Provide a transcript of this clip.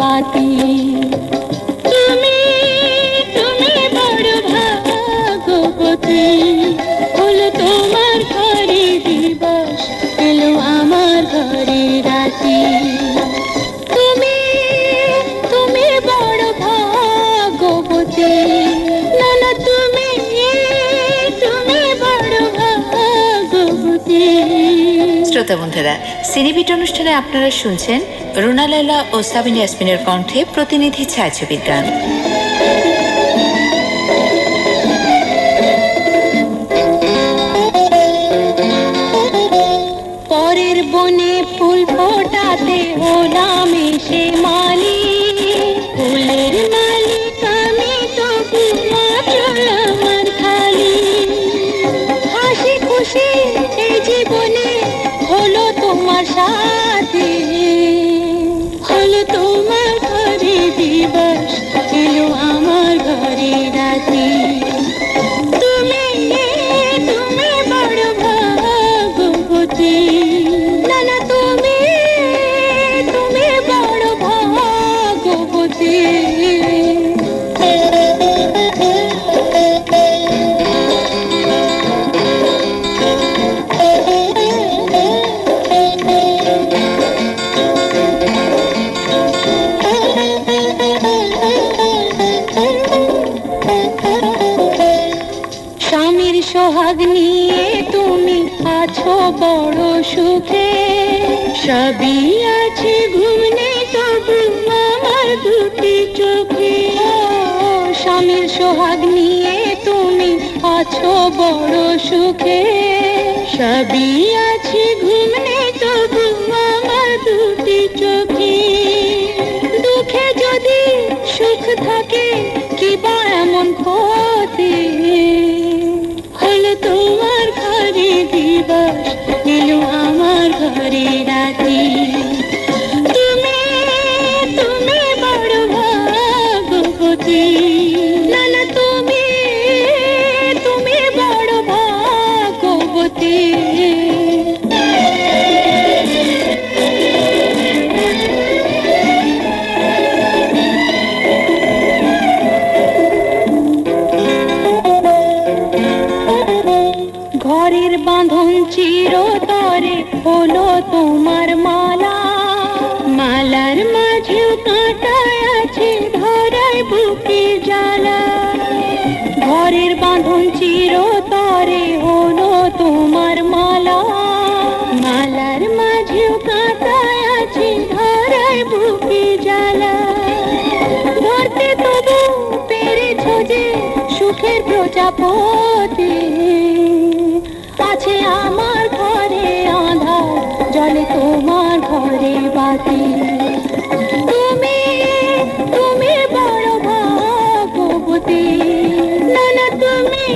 বাতি। তুমি তুমি বড় ভাগবতী হলো তোমার ঘরে দিবস, এলো আমার ঘরে রাতি। তুমি তুমি বড় ভাগবতী। শ্রোতা বন্ধুরা সিনেবিট অনুষ্ঠানে আপনারা শুনছেন রুনা লালা ও সাবিন ইয়াসমিনের কণ্ঠে প্রতিনিধি ছায়াছবির গান। পরের বনে ফুল ফোটাতে হলাম সে মালি সাথে। হলো তোমার ঘরে দিবস এলো আমার ঘরে রাতি স্বামীর সোহাগ নিয়ে তুমি আছো বড় সুখে। সবই আছে ঘুমনে তবু আমার দুটি চোখে। স্বামীর সোহাগ নিয়ে তুমি আছো বড় সুখে। সবই আছে ঘুমনে তবু আমার দুটি চোখে। দুঃখে যদি সুখ থাকে হলো তোমার ঘরে দিবস নিল আমার ঘরে রাতি। তুমি তুমি বড় ভাগবতী। ঘরের বাঁধন চিরতরে হলো তোমার মালা। মালার মাঝেও কাঁটা আছে ধরায় বুকে জ্বালা। ঘরের বাঁধন চিরতরে হলো তোমার মালা। মালার মাঝেও কাঁটা আছে ধরায় বুকে জ্বালা। ধরতে তবু পেরেছ যে সুখের প্রজাপতি। কাছে আমার ঘরে আধার, জলে তোমার ঘরে বাতি। তুমি তুমি বড় ভাগবতী না না, তুমি